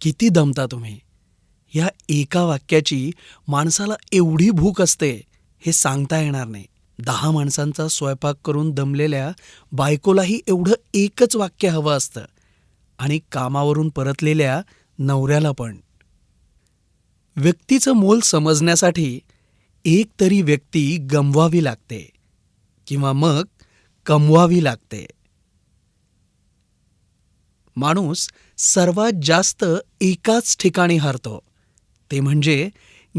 किती दमता तुम्ही? या एका वाक्याची माणसाला एवढी भूक असते हे सांगता येणार नाही. दहा माणसांचा स्वयंपाक करून दमलेल्या बायकोलाही एवढं एकच वाक्य हवं असतं आणि कामावरून परतलेल्या नवऱ्याला पण. व्यक्तीचं मोल समजण्यासाठी एक तरी व्यक्ती गमवावी लागते किंवा मग कमवावी लागते. माणूस सर्वात जास्त एकाच ठिकाणी हरतो. ते म्हणजे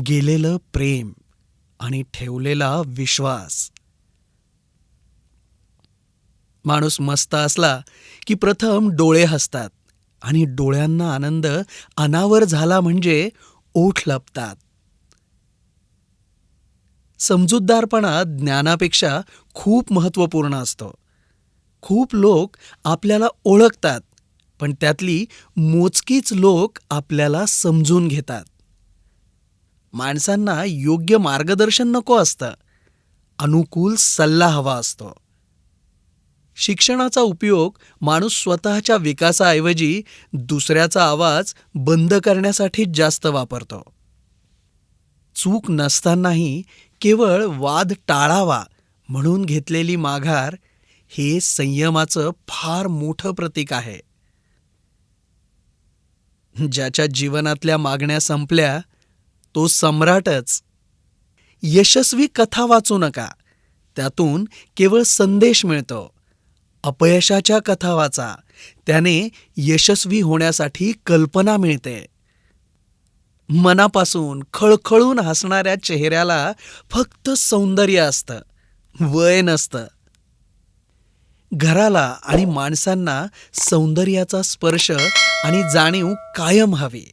गेलेलं प्रेम आणि ठेवलेला विश्वास. माणूस मस्त असला की प्रथम डोळे हसतात आणि डोळ्यांना आनंद अनावर झाला म्हणजे ओठ लपतात. समजूतदारपणा ज्ञानापेक्षा खूप महत्त्वपूर्ण असतो. खूप लोक आपल्याला ओळखतात पण त्यातली मोजकीच लोक आपल्याला समजून घेतात. माणसांना योग्य मार्गदर्शन नको असतं. अनुकूल सल्ला हवा असतो. शिक्षणाचा उपयोग माणूस स्वतःच्या विकासाऐवजी दुसऱ्याचा आवाज बंद करण्यासाठीच जास्त वापरतो. चूक नसतानाही केवळ वाद टाळावा म्हणून घेतलेली माघार हे संयमाचं फार मोठं प्रतीक आहे. ज्याच्या जीवनातल्या मागण्या संपल्या तो सम्राटच. यशस्वी कथा वाचू नका. त्यातून केवळ संदेश मिळतो. अपयशाच्या कथा वाचा. त्याने यशस्वी होण्यासाठी कल्पना मिळते. मनापासून खळखळून हसणाऱ्या चेहऱ्याला फक्त सौंदर्य असतं. वय नसतं. घराला आणि माणसांना सौंदर्याचा स्पर्श आणि जाणीव कायम हवी.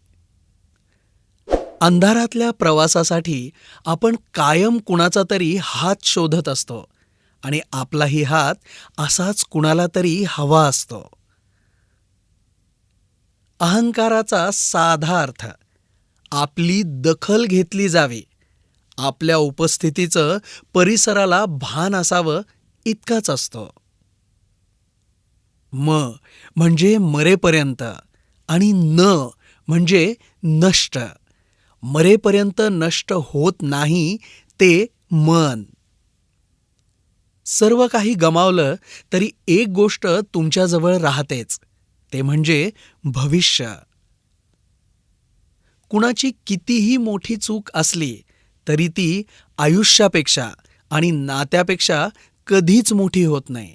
अंधारातल्या प्रवासासाठी आपण कायम कुणाचा तरी हात शोधत असतो आणि आपलाही हात असाच कुणाला तरी हवा असतो. अहंकाराचा साधा अर्थ आपली दखल घेतली जावी. आपल्या उपस्थितीचं परिसराला भान असावं इतकाच असतो. म म्हणजे मरेपर्यंत आणि न म्हणजे नष्ट. मरेपर्यंत नष्ट होत नाही ते मन. सर्व काही गमावलं तरी एक गोष्ट तुमच्याजवळ राहतेच ते म्हणजे भविष्य. कुणाची कितीही मोठी चूक असली तरी ती आयुष्यापेक्षा आणि नात्यापेक्षा कधीच मोठी होत नाही.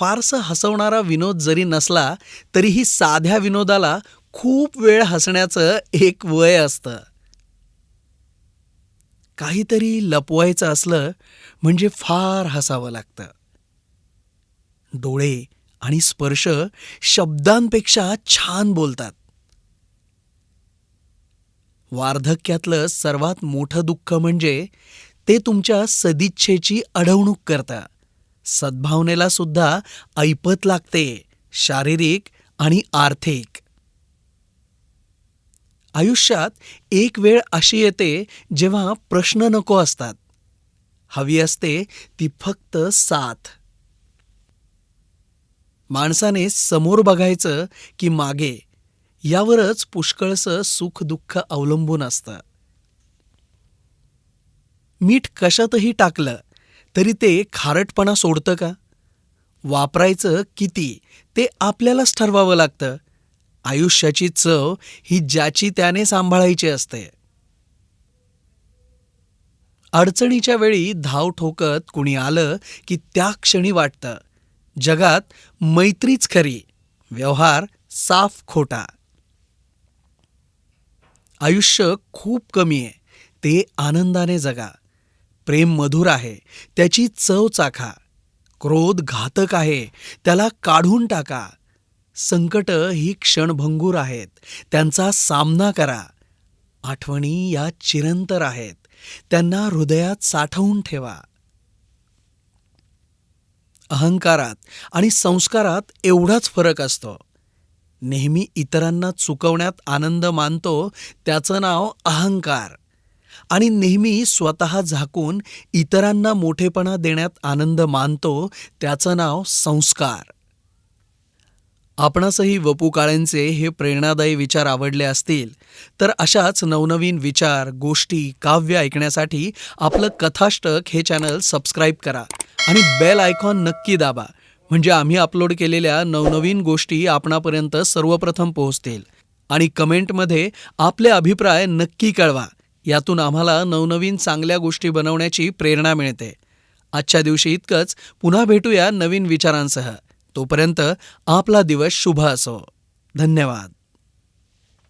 फारसं हसवणारा विनोद जरी नसला तरीही साध्या विनोदाला खूप वेळ हसण्याचं एक वय असतं. काहीतरी लपवायचं असलं म्हणजे फार हसावं लागतं. डोळे आणि स्पर्श शब्दांपेक्षा छान बोलतात. वार्धक्यातलं सर्वात मोठं दुःख म्हणजे ते तुमच्या सदिच्छेची अडवणूक करतं. सद्भावनेला सुद्धा ऐपत लागते शारीरिक आणि आर्थिक. आयुष्यात एक वेळ अशी येते जेव्हा प्रश्न नको असतात. हवी असते ती फक्त साथ. माणसाने समोर बघायचं की मागे यावरच पुष्कळसं सुख दुःख अवलंबून असतं. मीठ कशातही टाकलं तरी ते खारटपणा सोडतं का? वापरायचं किती ते आपल्यालाच ठरवावं लागतं. आयुष्याची चव ही ज्याची त्याने सांभाळायची असते. अडचणीच्या वेळी धाव ठोकत कुणी आलं की त्या क्षणी वाटतं जगात मैत्रीच खरी व्यवहार साफ खोटा. आयुष्य खूप कमी आहे ते आनंदाने जगा. प्रेम मधुर आहे. त्याची चव चाखा. क्रोध घातक आहे. त्याला काढून टाका. संकट ही क्षणभंगूर आहेत. त्यांचा सामना करा. आठवणी या चिरंतर आहेत. त्यांना हृदयात साठवून ठेवा. अहंकारात आणि संस्कारात एवढाच फरक असतो. नेहमी इतरांना चुकवण्यात आनंद मानतो. त्याचं नाव अहंकार. आणि नेहमी स्वतः झाकून इतरांना मोठेपणा देण्यात आनंद मानतो त्याचं नाव संस्कार. आपणासही वपू काळेंचे हे प्रेरणादायी विचार आवडले असतील तर अशाच नवनवीन विचार गोष्टी काव्य ऐकण्यासाठी आपलं कथाष्टक हे चॅनल सबस्क्राईब करा आणि बेल आयकॉन नक्की दाबा म्हणजे आम्ही अपलोड केलेल्या नवनवीन गोष्टी आपणापर्यंत सर्वप्रथम पोहोचतील. आणि कमेंटमध्ये आपले अभिप्राय नक्की कळवा. यातून आम्हाला नवनवीन चांगल्या गोष्टी बनवण्याची प्रेरणा मिळते. आजच्या दिवशी इतकंच. पुन्हा भेटूया नवीन विचारांसह. तोपर्यंत आपला दिवस शुभ असो. धन्यवाद.